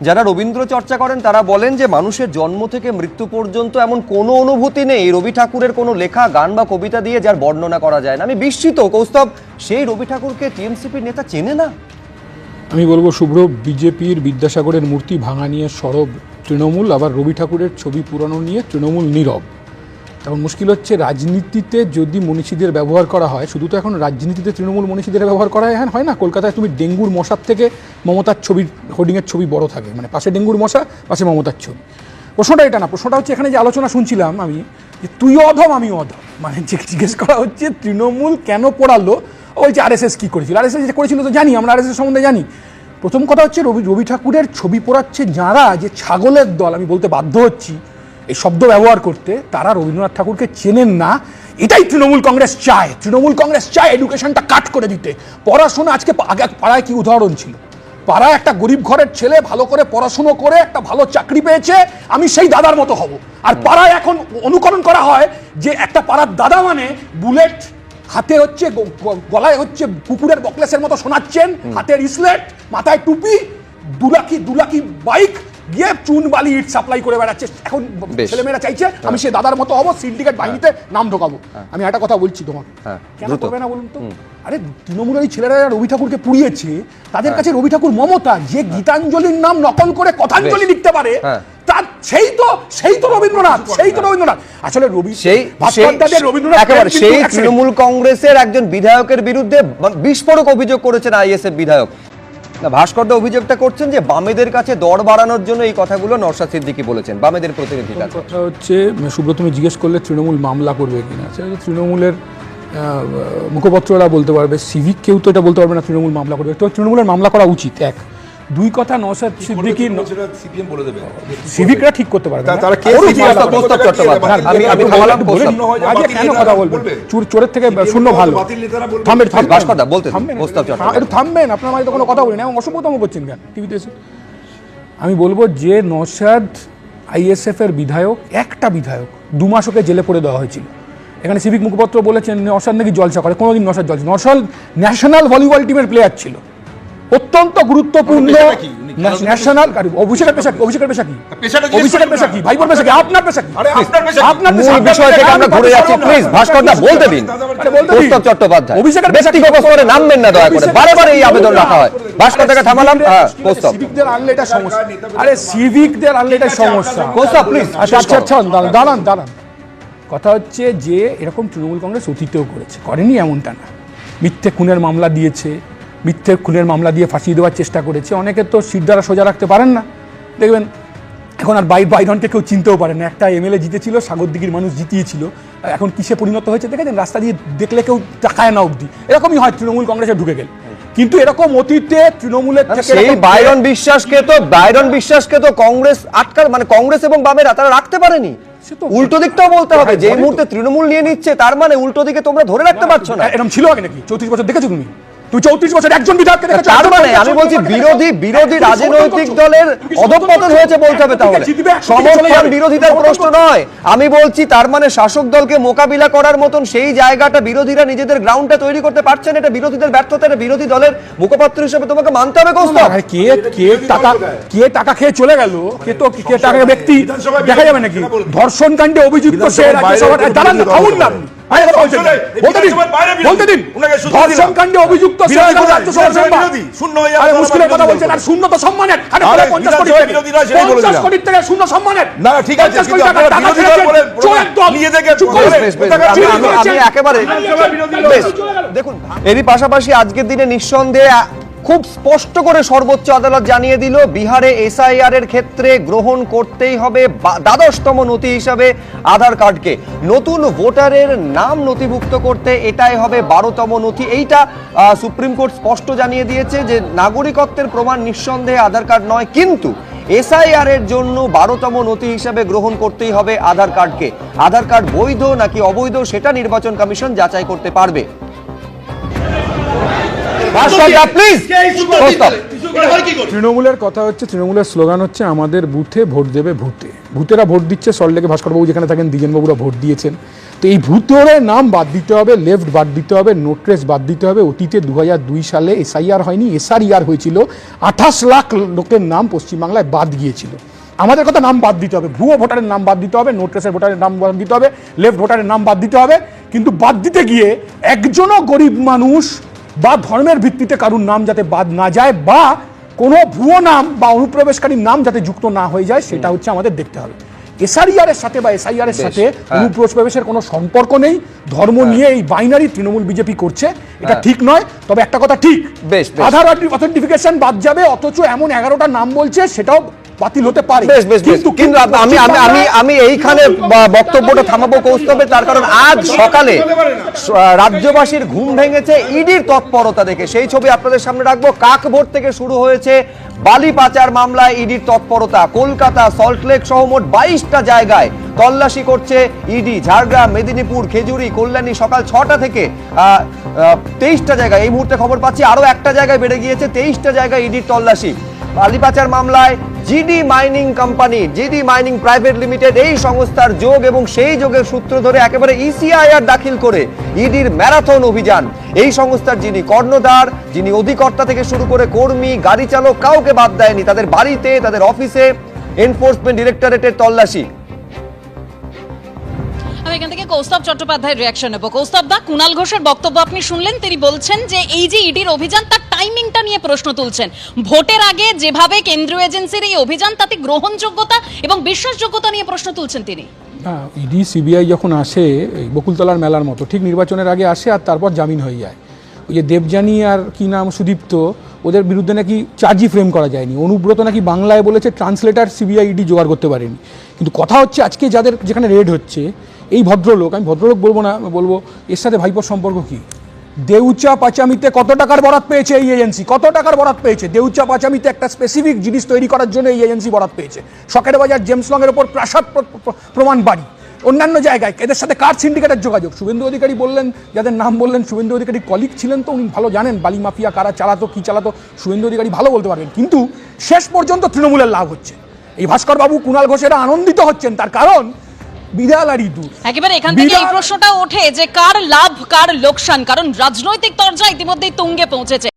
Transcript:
যারা রবীন্দ্র চর্চা করেন, তারা বলেন যে মানুষের জন্ম থেকে মৃত্যু পর্যন্ত এমন কোনো অনুভূতি নেই রবি ঠাকুরের কোনো লেখা, গান বা কবিতা দিয়ে যার বর্ণনা করা যায় না। আমি বিস্মিত, কৌস্তব। সেই রবি ঠাকুরকে টিএমসিপির নেতা চেনে না? আমি বলব, শুভ্র, বিজেপির বিদ্যাসাগরের মূর্তি ভাঙা নিয়ে সরব তৃণমূল, আবার রবি ঠাকুরের ছবি পুরানো নিয়ে তৃণমূল নীরব। এখন মুশকিল হচ্ছে রাজনীতিতে যদি মনীষীদের ব্যবহার করা হয়, শুধু তো এখন রাজনীতিতে তৃণমূল মনীষীদের ব্যবহার করা হয় হয় না? কলকাতায় তুমি ডেঙ্গুর মশার থেকে মমতার ছবির হোর্ডিংয়ের ছবি বড় থাকে মানে পাশে ডেঙ্গুর মশা, পাশে মমতার ছবি। প্রশ্নটা এটা না, প্রশ্নটা হচ্ছে এখানে যে আলোচনা শুনছিলাম আমি, যে তুই অধম, আমি অধম মানে যে জিজ্ঞেস করা হচ্ছে তৃণমূল কেন পড়ালো ওই যে আরএসএস কী করেছিল? আরএসএস যে করেছিল তো জানি, আমরা আরএসএস সম্বন্ধে জানি। প্রথম কথা হচ্ছে রবি রবি ঠাকুরের ছবি পোড়াচ্ছে যারা, যে ছাগলের দল, আমি বলতে বাধ্য হচ্ছি এই শব্দ ব্যবহার করতে তারা রবীন্দ্রনাথ ঠাকুরকে চেনেন না। এটাই তৃণমূল কংগ্রেস চায়। তৃণমূল কংগ্রেস চায় এডুকেশনটা কাট করে দিতে। পড়াশোনা আজকে পাড়ায় কি উদাহরণ ছিল? পাড়ায় একটা গরিব ঘরের ছেলে ভালো করে পড়াশুনো করে একটা ভালো চাকরি পেয়েছে আমি সেই দাদার মতো হব। আর পাড়ায় এখন অনুকরণ করা হয় যে একটা পাড়ার দাদা মানে বুলেট হাতে হচ্ছে গলায় হচ্ছে কুকুরের বকলেসের মতো শোনাচ্ছেন হাতের ইসলেট মাথায় টুপি দুলাকি দুলাকি বাইক গিয়ে চুন বালি ইট সাপ্লাই করে বেড়াচ্ছে। এখন ছেলেমেয়েরা চাইছে আমি সে দাদার মতো হব সিন্ডিকেট বাহিনীতে নাম ঢোকাবো। আমি একটা কথা বলছি তোমাকে। হ্যাঁ, কেন করবে না বলুন তো? আরে তৃণমূলের এই ছেলেরা রবি ঠাকুরকে পুড়িয়েছে তাদের কাছে রবি ঠাকুর মমতা যে গীতাঞ্জলির নাম নকল করে কথাঞ্জলি লিখতে পারে হ্যাঁ। তার সেই তো সেই তো রবীন্দ্রনাথ সেই তো রবীন্দ্রনাথ। আসলে রবি সেই রবীন্দ্রনাথ একেবারে সেই। তৃণমূল কংগ্রেসের একজন বিধায়কের বিরুদ্ধে বিস্ফোরক অভিযোগ করেছেন আইএসএফ বিধায়ক। ভাস্করদা অভিযোগটা করছেন যে বামেদের কাছে দর বাড়ানোর জন্য এই কথাগুলো নরসাদ সিদ্দিকি বলেছেন বামেদের প্রতিনিধি কথা হচ্ছে সুব্রত তুমি জিজ্ঞেস করলে তৃণমূল মামলা করবে কিনা। তৃণমূলের মুখপত্ররা বলতে পারবে সিভিক কেউ তো এটা বলতে পারবে না তৃণমূল মামলা করবে। তো তৃণমূলের মামলা করা উচিত এক। দুই কথা নসাদ সিদ্দিকি সিপিএম বলে দেবে। সিভিকরা ঠিক করতে পারবে না। তারা কে আমি আমি থামালাম কেন কথা বলবেন চোর চোরের থেকে শূন্য ভালো। বলবে। থামবেন থামবেন। ভাস্করদা, বলতে প্রস্তাব চট্টোপাধ্যায়। একটু থামবেন। আপনার মাঝে তো কোনো কথা বলি না এবং অসভ্যতম করছেন কেন? টিভিতে এসে। আমি বলব যে নসাদ আইএসএফ এর বিধায়ক একটা বিধায়ক দু মাস ওকে জেলে পড়ে দেওয়া হয়েছিল। এখানে সিভিক মুখপত্র বলেছেন নসাদ নাকি জলসা করে। কোনোদিন নসাদ জলসা নসাদ ন্যাশনাল ভলিবল টিমের প্লেয়ার ছিল। অত্যন্ত গুরুত্বপূর্ণ ন্যাশনাল অভিষেকের পেশা অভিষেকের পেশা কি অভিষেকের পেশা কি ভাইবোর পেশা কি আপনার পেশা কি আপনার মূল বিষয় থেকে আমরা ঘুরে যাচ্ছি প্লিজ পেশা কি? বলতে দিন। কৌস্তব চট্টোপাধ্যায় অভিষেকের? ব্যক্তিগত স্তরে নামবেন না দয়া করে অভিষেকের বারে বারে এই আবেদন রাখা হয় ভাস্করদাকে থামালাম হ্যাঁ কৌস্তব সিভিকদের আনলে এটা সমস্যা আরে সিভিকদের আনলে এটা সমস্যা কৌস্তব প্লিজ আচ্ছা আচ্ছা আচ্ছা দাঁড়ান দাঁড়ান কথা হচ্ছে যে এরকম তৃণমূল কংগ্রেস অতীতেও করেছে করেনি এমনটা না মিথ্যে খুনের মামলা দিয়েছে মিথ্যে খুনের মামলা দিয়ে ফাঁসিয়ে দেওয়ার চেষ্টা করেছে। অনেকে তো সিট দ্বারা সোজা রাখতে পারেন না। দেখবেন এখন আর বাই বাইরনকে কেউ চিনতেও পারে না। একটা এমএলএ জিতেছিল সাগরদিঘির মানুষ জিতিয়েছিল। এখন কিসে পরিণত হয়েছে দেখেছেন? রাস্তা দিয়ে দেখলে কেউ তাকায় না অবধি। এরকমই হয় তৃণমূল কংগ্রেসে ঢুকে গেল। কিন্তু এরকম অতীতে তৃণমূলের সেই বাইরন বিশ্বাসকে তো বাইরন বিশ্বাসকে তো কংগ্রেস আটকার মানে কংগ্রেস এবং বামেরা তারা রাখতে পারেনি। উল্টো দিকটাও বলতে হবে যে মুহূর্তে তৃণমূল নিয়ে নিচ্ছে তার মানে উল্টো দিকে তোমরা ধরে রাখতে পারছ না। এরকম ছিল আগে নাকি? চৌত্রিশ বছর দেখেছ তুমি? তুমি চৌত্রিশ বছর একজন বিধায়ককে দেখেছ তার মানে আমি বলছি বিরোধী বিরোধী রাজনৈতিক দলের সমর্থন হয়েছে বলতে হবে তাহলে। একদিকে জিতবে, একদিকে চলে সমর্থন বিরোধিতার প্রশ্ন নয়। আমি বলছি তার মানে শাসক দলকে মোকাবিলা করার মতন সেই জায়গাটা বিরোধীরা নিজেদের গ্রাউন্ডটা তৈরি করতে পারছেন এটা বিরোধীদের ব্যর্থতা এটা বিরোধী দলের মুখপাত্র হিসেবে তোমাকে মানতে হবে কৌস্তব। কে কে টাকা কে টাকা খেয়ে চলে গেল? কে তো কে টাকা ব্যক্তি? দেখা যাবে নাকি? ধর্ষণ কাণ্ডে অভিযুক্ত সে বাইরে দাঁড়ান থামুন না। দল আপনি। আরে কথা বলছেন না। এই বলতে দিন বিধানসভার বাইরে বিরোধী। বলতে দিন উনাকে শুনতে ধর্ষণ দিন। কাণ্ডে অভিযুক্ত সে বিরোধী কোথায়? রাজ্যসভার বিধানসভার মেম্বার। বিরোধী। শূন্য হয়ে যাবে আরে তারা মুশকিলের কথা বিরোধী বলছেন আর দল। শূন্য তো সম্মানের আরে আরে প্রায় 50 কোটি থেকে। বিরোধীরা সেটাই বলে 50 দিলাম। কোটি থেকে শূন্য সম্মানের না, ঠিক আছে, 50 কোটি কিন্তু টাকা আপনারা টাকা বিরোধী দল খেয়েছেন। বলে- চোরের দল। নিজেদেরকে চুপ করুন। বলে- বেশ, বেশ, টাকা আমি- চুরি আমি- আমি করেছেন। একেবারে দেখুন এরই পাশাপাশি আজকের দিনে নিঃসন্দেহে খুব স্পষ্ট করে সর্বোচ্চ আদালত জানিয়ে দিল, বিহারে এসআইআর এর ক্ষেত্রে গ্রহণ করতেই হবে দ্বাদশতম নথি হিসাবে আধার কার্ডকে। নতুন ভোটারের নাম নথিভুক্ত করতে এটাই হবে বারোতম নথি। এইটা সুপ্রিম কোর্ট স্পষ্ট জানিয়ে দিয়েছে যে নাগরিকত্বের প্রমাণ নিঃসন্দেহে আধার কার্ড নয়, কিন্তু এসআইআর এর জন্য বারোতম নথি হিসাবে গ্রহণ করতেই হবে আধার কার্ডকে। আধার কার্ড বৈধ নাকি অবৈধ সেটা নির্বাচন কমিশন যাচাই করতে পারবে। প্লিজ তৃণমূলের কথা হচ্ছে তৃণমূলের স্লোগান হচ্ছে আমাদের বুথে ভোট দেবে ভূতে। ভূতেরা ভোট দিচ্ছে সল্টলেকে ভাস্করবাবু যেখানে থাকেন দ্বিজেনবাবুরা ভোট দিয়েছেন। তো এই ভূতরের নাম বাদ দিতে হবে লেফট বাদ দিতে হবে নোট্রেস বাদ দিতে হবে। অতীতে দু দুই সালে এসআইআর হয়নি এসআরইআর হয়েছিল। আঠাশ লাখ লোকের নাম পশ্চিমবাংলায় বাদ গিয়েছিল। আমাদের কথা নাম বাদ দিতে হবে ভুয়ো ভোটারের নাম বাদ দিতে হবে নোট্রেসের ভোটারের নাম বাদ দিতে হবে লেফট ভোটারের নাম বাদ দিতে হবে। কিন্তু বাদ দিতে গিয়ে একজনও গরিব মানুষ বা ধর্মের ভিত্তিতে কারুর নাম যাতে বাদ না যায় বা কোনো ভুয়ো নাম বা অনুপ্রবেশকারীর নাম যাতে যুক্ত না হয়ে যায় সেটা হচ্ছে আমাদের দেখতে হবে এসআরইআর এর সাথে বা এসআইআর এর সাথে হ্যাঁ। অনুপ্রবেশের কোনো সম্পর্ক নেই ধর্ম নিয়ে এই বাইনারি তৃণমূল বিজেপি করছে এটা হ্যাঁ। ঠিক নয় তবে একটা কথা ঠিক। আধার অথেন্টিফিকেশন বাদ যাবে অথচ এমন এগারোটা নাম বলছে সেটাও বাতিল হতে পারে। বেশ বেশ বেশ। কিন্তু আমি আমি আমি আমি এইখানে বক্তব্যটা থামাবো কৌস্তবে তার কারণ আজ সকালে রাজ্যবাসীর ঘুম ভেঙেছে ইডির তৎপরতা দেখে। সেই ছবি আপনাদের সামনে রাখব। কাকভোর থেকে শুরু হয়েছে বালি পাচার মামলায় ইডির তৎপরতা। কলকাতা সল্টলেক সহ মোট বাইশটা জায়গায় তল্লাশি করছে ইডি। ঝাড়গ্রাম মেদিনীপুর খেজুরি কল্যাণী সকাল ছটা থেকে তেইশটা জায়গায়। এই মুহূর্তে খবর পাচ্ছি আরও একটা জায়গায় বেড়ে গিয়েছে তেইশটা জায়গায় ইডির তল্লাশি। বালি পাচার মামলায় GD mining company, GD mining private limited এই সংস্থার যোগ এবং সেই যোগের সূত্র ধরে একেবারে E ইসিআইআর দাখিল করে ইডির ম্যারাথন অভিযান। এই সংস্থার যিনি কর্ণধার, যিনি অধিকর্তা থেকে শুরু করে কর্মী, গাড়ি চালক কাউকে বাদ দেয়নি, তাদের বাড়িতে, তাদের অফিসে এনফোর্সমেন্ট ডিরেক্টরেটের তল্লাশি। এখান থেকে কৌস্তব চট্টোপাধ্যায়ের রিয়াকশন নেব। কৌস্তব দা, কুণাল ঘোষের বক্তব্য আপনি শুনলেন, তিনি বলছেন যে এই যে ইডির অভিযান, তার টাইমিংটা নিয়ে প্রশ্ন তুলছেন। ভোটের আগে যেভাবে কেন্দ্রীয় এজেন্সির এই অভিযান, তাতে গ্রহণযোগ্যতা এবং বিশ্বাসযোগ্যতা নিয়ে প্রশ্ন তুলছেন তিনি। না, ইডি, সিবিআই যখন আসে বকুলতলার মেলার মতো, ঠিক নির্বাচনের আগে আসে আর তারপর জামিন হয়ে যায়। ওই যে দেবযানী আর কি নাম, সুদীপ্ত, ওদের বিরুদ্ধে নাকি চার্জই ফ্রেম করা যায়নি। অনুব্রত নাকি বাংলায় বলেছে ট্রান্সলেটার সিবিআই, ইডি জোগাড় করতে পারেনি। কিন্তু কথা হচ্ছে, আজকে যাদের যেখানে রেড হচ্ছে, এই ভদ্রলোক, আমি ভদ্রলোক বলব না, বলব, এর সাথে ভাইপোর সম্পর্ক কি? দেউচা পাচামিতে কত টাকার বরাত পেয়েছে এই এজেন্সি কত টাকার বরাত পেয়েছে? দেউচা পাচামিতে একটা স্পেসিফিক জিনিস তৈরি করার জন্য এই এজেন্সি বরাত পেয়েছে। শখের বাজার জেমস এর ওপর প্রাসাদ প্র- প্র- প্রমাণ বাড়ি। অন্যান্য জায়গায়, এদের সাথে কার সিন্ডিকেটের যোগাযোগ? শুভেন্দু অধিকারী বললেন, যাদের নাম বললেন শুভেন্দু অধিকারী কলিগ ছিলেন তো, উনি ভালো জানেন, বালি মাফিয়া কারা চালাতো, কি চালাতো, শুভেন্দু অধিকারী ভালো বলতে পারবেন। কিন্তু শেষ পর্যন্ত তৃণমূলের লাভ হচ্ছে। এই ভাস্কর বাবু কুণাল ঘোষেরা আনন্দিত হচ্ছেন, তার কারণ বিড়ালারি ইঁদুর। একেবারে এখান থেকে এই প্রশ্নটা ওঠে যে কার লাভ কার লোকসান? কারণ রাজনৈতিক তরজা ইতিমধ্যেই তুঙ্গে পৌঁছেছে।